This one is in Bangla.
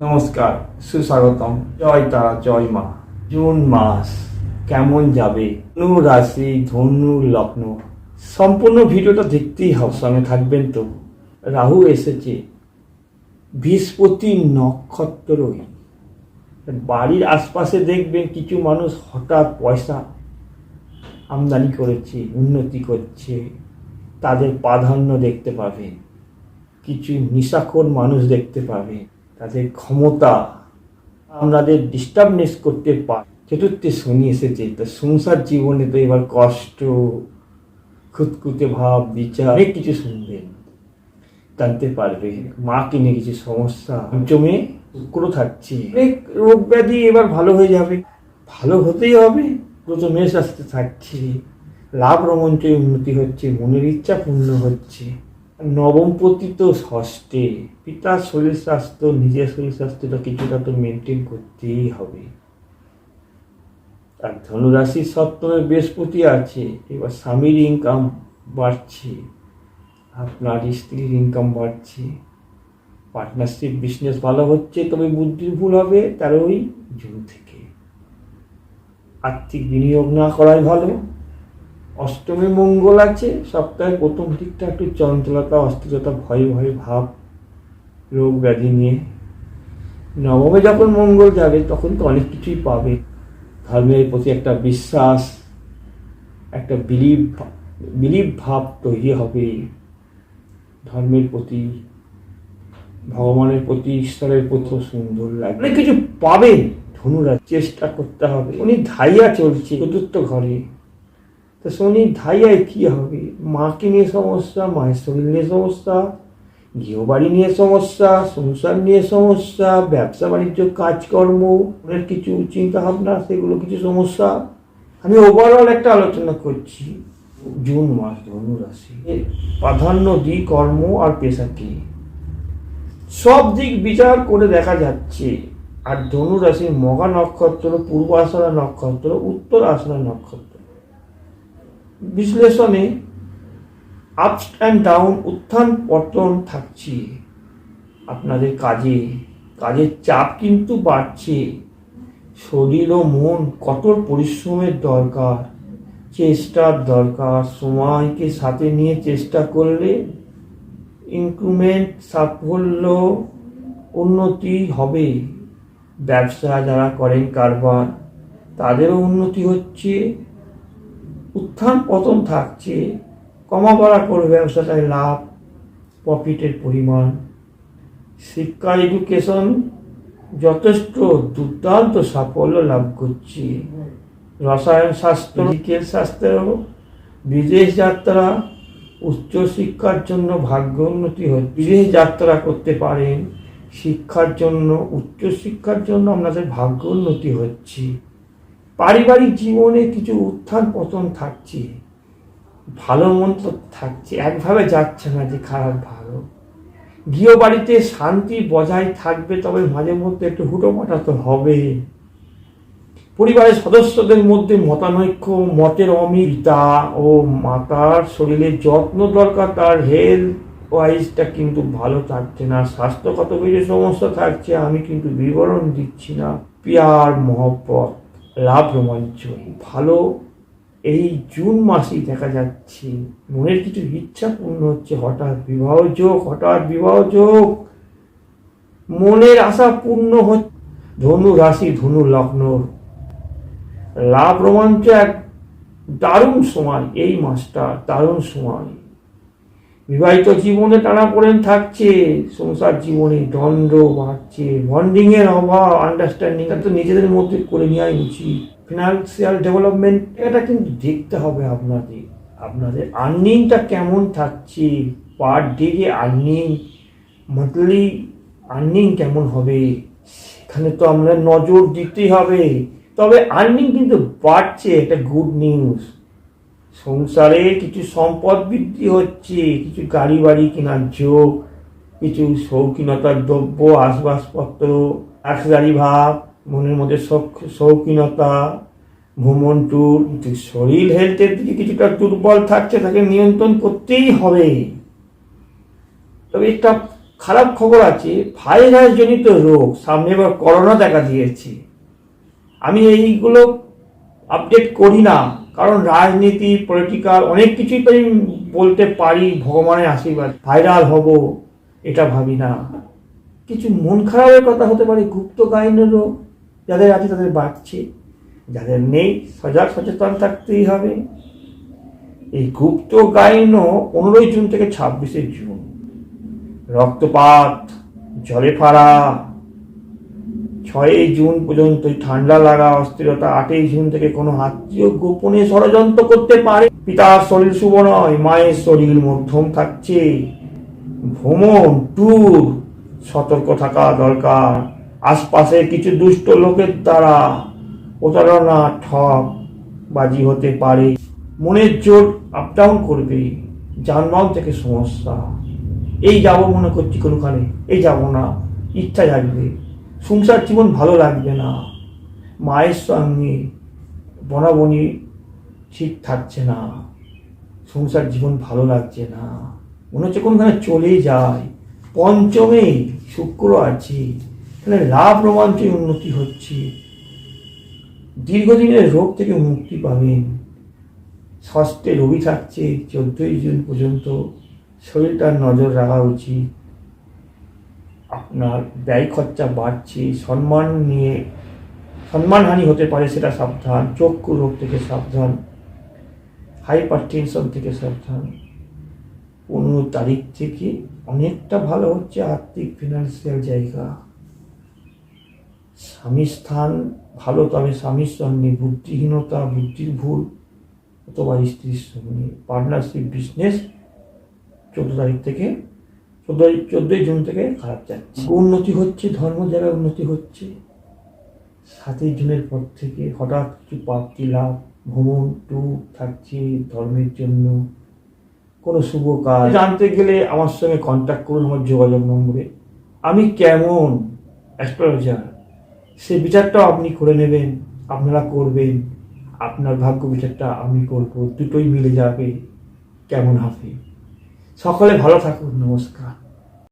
নমস্কার, সুস্বাগতম। জয় তারা, জয় মা। জুন মাস কেমন যাবে? ধনু রাশি, ধনু লগ্ন। সম্পূর্ণ ভিডিওটা দেখতেই হবে, সঙ্গে থাকবেন তো। রাহু এসেছে। বৃহস্পতি নক্ষত্রই। বাড়ির আশপাশে দেখবেন কিছু মানুষ হঠাৎ পয়সা আমদানি করেছে, উন্নতি করছে। তাদের প্রাধান্য দেখতে পাবেন। কিছু নিশাখোর মানুষ দেখতে পাবে তাদের ক্ষমতা আমাদের ডিস্টার্বনেস করতে পারে। চতুর্থে শনি এসেছে, তো সংসার জীবনে তো এবার কষ্ট, খুঁতখুঁতে ভাব, বিচার, অনেক কিছু শুনবেন। জানতে পারবে, মাকে নিয়ে কিছু সমস্যা। জমে শুক্র থাকছে। অনেক রোগ ব্যাধি এবার ভালো হয়ে যাবে। ভালো হতেই হবে, প্রথম মেষ আসতে থাকছে। লাভ রমঞ্চে উন্নতি হচ্ছে, মনের ইচ্ছা পূর্ণ হচ্ছে। নবমপতি তো ষষ্ঠে। পিতার শরীর স্বাস্থ্য, নিজের শরীর স্বাস্থ্যটা কিছুটা তো মেনটেন করতেই হবে। আর ধনুরাশির সপ্তমে বৃহস্পতি আছে, এবার স্বামীর ইনকাম বাড়ছে, আপনার স্ত্রীর ইনকাম বাড়ছে। পার্টনারশিপ বিজনেস ভালো হচ্ছে, তবে বুদ্ধির ভুল হবে তেরোই জুন থেকে। আর্থিক বিনিয়োগ না করাই ভালো। অষ্টমী মঙ্গল আছে, সপ্তাহে প্রথম দিকটা একটু চঞ্চলতা, অস্থিরতা, ভয় ভয়, ভাব, রোগ ব্যাধি নিয়ে। নবমে যখন মঙ্গল যাবে, তখন তো অনেক কিছুই পাবে। ধর্মের প্রতি একটা বিশ্বাস, একটা বিলিভ বিলিভ ভাব তৈরি হবে। ধর্মের প্রতি, ভগবানের প্রতি, ঈশ্বরের প্রতি সুন্দর লাগে। অনেক কিছু পাবেন ধনুরা চেষ্টা করতে হবে। উনি ধাইয়া চলছে, চতুর্থ ঘরে। তো শনি ধাইয়ায় কী হবে মাকে নিয়ে সমস্যা মায়ের শরীর নিয়ে সমস্যা গৃহবাড়ি নিয়ে সমস্যা সংসার নিয়ে সমস্যা ব্যবসা বাণিজ্য কাজকর্ম অনেক কিছু চিন্তা ভাবনা সেগুলো কিছু সমস্যা আমি ওভারঅল একটা আলোচনা করছি জুন মাস ধনু রাশি এর প্রাধান্য দিই কর্ম আর পেশাকে সব দিক বিচার করে দেখা যাচ্ছে আর ধনু রাশির মগা নক্ষত্র পূর্ব আসনা নক্ষত্র উত্তর আসনা নক্ষত্র বিশ্লেষণে আপস অ্যান্ড ডাউন উত্থান, পতন থাকছে। আপনাদের কাজে, কাজের চাপ কিন্তু বাড়ছে। শরীর ও মন কঠোর পরিশ্রমের দরকার। চেষ্টার দরকার। সময়কে সাথে নিয়ে চেষ্টা করলে ইনক্রুমেন্ট সাফল্য, উন্নতি হবে। ব্যবসা যারা করেন কারবার, তাদেরও উন্নতি হচ্ছে। উত্থান পতন থাকছে কমা বাড়া করবে ব্যবসাটায় লাভ প্রফিটের পরিমাণ। শিক্ষা এডুকেশন যথেষ্ট দুর্দান্ত সাফল্য লাভ করছে। রসায়ন শাস্ত্র বিকেল শাস্ত্রেও বিদেশ যাত্রা, উচ্চ শিক্ষার জন্য ভাগ্য উন্নতি হচ্ছে। বিদেশ যাত্রা করতে পারেন, শিক্ষার জন্য, উচ্চ শিক্ষার জন্য আপনাদের ভাগ্য উন্নতি হচ্ছে। পারিবারিক জীবনে কিছু উত্থান পতন থাকছে, ভালো মন্দ থাকছে, একভাবে যাচ্ছে না যে খারাপ ভালো। গৃহবাড়িতে শান্তি বজায় থাকবে, তবে মাঝে মধ্যে একটু হুটোপাটা তো হবে। পরিবারের সদস্যদের মধ্যে মতানৈক্য, মতের অমিতা ও মাতার শরীরের যত্ন দরকার, তার হেলথ ওয়াইজটা কিন্তু ভালো থাকছে না। স্বাস্থ্যগত কিছু সমস্যা থাকছে, আমি কিন্তু বিবরণ দিচ্ছি না। পিয়ার মহব্বত। লাভ রোমাঞ্চ ভালো, এই জুন মাসেই দেখা যাচ্ছে, মনের কিছু ইচ্ছা পূর্ণ হচ্ছে, হঠাৎ বিবাহ যোগ, হঠাৎ বিবাহ যোগ। মনের আশা পূর্ণ হচ্ছে। ধনু রাশি, ধনু লগ্ন। লাভ রোমাঞ্চ এক দারুণ সময়, এই মাসটা দারুণ সময়। বিবাহিত জীবনে টানা পড়েন থাকছে, সংসার জীবনে দণ্ড বাড়ছে বন্ডিং এর অভাব আন্ডারস্ট্যান্ডিং তো নিজেদের মধ্যে করে নেওয়াই উচিত। ফিনান্সিয়াল ডেভেলপমেন্ট এটা কিন্তু দেখতে হবে আপনাদের। আপনাদের আর্নিংটা কেমন থাকছে পার ডে যে আর্নিং মান্থলি আর্নিং কেমন হবে, সেখানে তো আমরা নজর দিতেই হবে। তবে আর্নিং কিন্তু বাড়ছে, এটা গুড নিউজ সংসারে কিছু সম্পদ বৃদ্ধি হচ্ছে, কিছু গাড়ি বাড়ি কেনার যোগ, কিছু শৌখিনতার দ্রব্য আসবাবপত্র একসারি ভাব, মনের মধ্যে শৌখ- শৌখিনতা, ভ্রমণ ট্যুর শরীর হেলথের দিকে কিছুটা দুর্বল থাকছে, তাকে নিয়ন্ত্রণ করতেই হবে। তবে একটা খারাপ খবর আছে ভাইরাস জনিত রোগ, সামনে এবার করোনা দেখা দিয়েছে। আমি এইগুলো আপডেট করি না, কারণ রাজনীতি পলিটিক্যাল অনেক কিছুই তো বলতে পারি ভগবানের আশীর্বাদ। ভাইরাল হব, এটা ভাবি না। কিছু মন খারাপের কথা হতে পারে, গুপ্ত গাইনের রোগ যাদের আছে তাদের বাড়ছে। যাদের নেই, সজাগ সচেতন থাকতেই হবে। এই গুপ্ত গাইনও পনেরোই জুন থেকে ছাব্বিশে জুন। রক্তপাত, জলে ফাড়া ছয়ই জুন পর্যন্ত ঠান্ডা লাগা, অস্থিরতা আটই জুন থেকে কোনো আত্মীয় গোপনে ষড়যন্ত্র করতে পারে। পিতার শরীর শুভ নয়, মায়ের শরীর মধ্যম থাকছে। ভ্রমণ, ট্যুর, সতর্ক থাকা দরকার। আশপাশে কিছু দুষ্ট লোকের দ্বারা প্রতারণা ঠক বাজি হতে পারে। মনের জোর আপ ডাউন করবে, যানবাহন থেকে সমস্যা। এই যাব মনে করছি কোনোখানে, এই যাব না, ইচ্ছা জাগবে। সংসার জীবন ভালো লাগবে না। মায়ের সঙ্গে বনাবনি ঠিক থাকছে না। সংসার জীবন ভালো লাগছে না। মনে হচ্ছে কোনখানে চলে যায়। পঞ্চমে শুক্র আছে। তাহলে লাভ রোমাঞ্চে উন্নতি হচ্ছে। দীর্ঘদিনের রোগ থেকে মুক্তি পাবেন। ষষ্ঠে রবি থাকছে। চোদ্দই জুন পর্যন্ত শরীরটার নজর রাখা উচিত। আপনার ব্যয় খরচা বাড়ছে, সম্মান নিয়ে সম্মানহানি হতে পারে সেটা সাবধান, চক্ষু রোগ থেকে সাবধান হাইপার টেনশন থেকে সাবধান। পনেরো তারিখ থেকে অনেকটা ভালো হচ্ছে আর্থিক ফিনান্সিয়াল জায়গা। স্বামী স্থান ভালো, তবে স্বামীর সঙ্গে বুদ্ধিহীনতা, বুদ্ধির ভুল, অথবা স্ত্রীর সঙ্গে পার্টনারশিপ বিজনেস চোদ্দ তারিখ থেকে চোদ্দোই চোদ্দোই জুন থেকে খারাপ যাচ্ছে। উন্নতি হচ্ছে ধর্ম জায়গায় উন্নতি হচ্ছে। সাতই জুনের পর থেকে হঠাৎ কিছু প্রাপ্তি লাভ ভ্রমণ ট্যুর থাকছে ধর্মের জন্য। কোনো শুভ কাজ। জানতে গেলে আমার সঙ্গে কন্ট্যাক্ট করুন আমার যোগাযোগ নম্বরে। আমি কেমন? অ্যাস্ট্রোলজার সে বিচারটাও আপনি করে নেবেন আপনারা করবেন। আপনার ভাগ্য বিচারটা আমি করব দুটোই মিলে যাবে। কেমন হবে সকলে ভালো থাকুন নমস্কার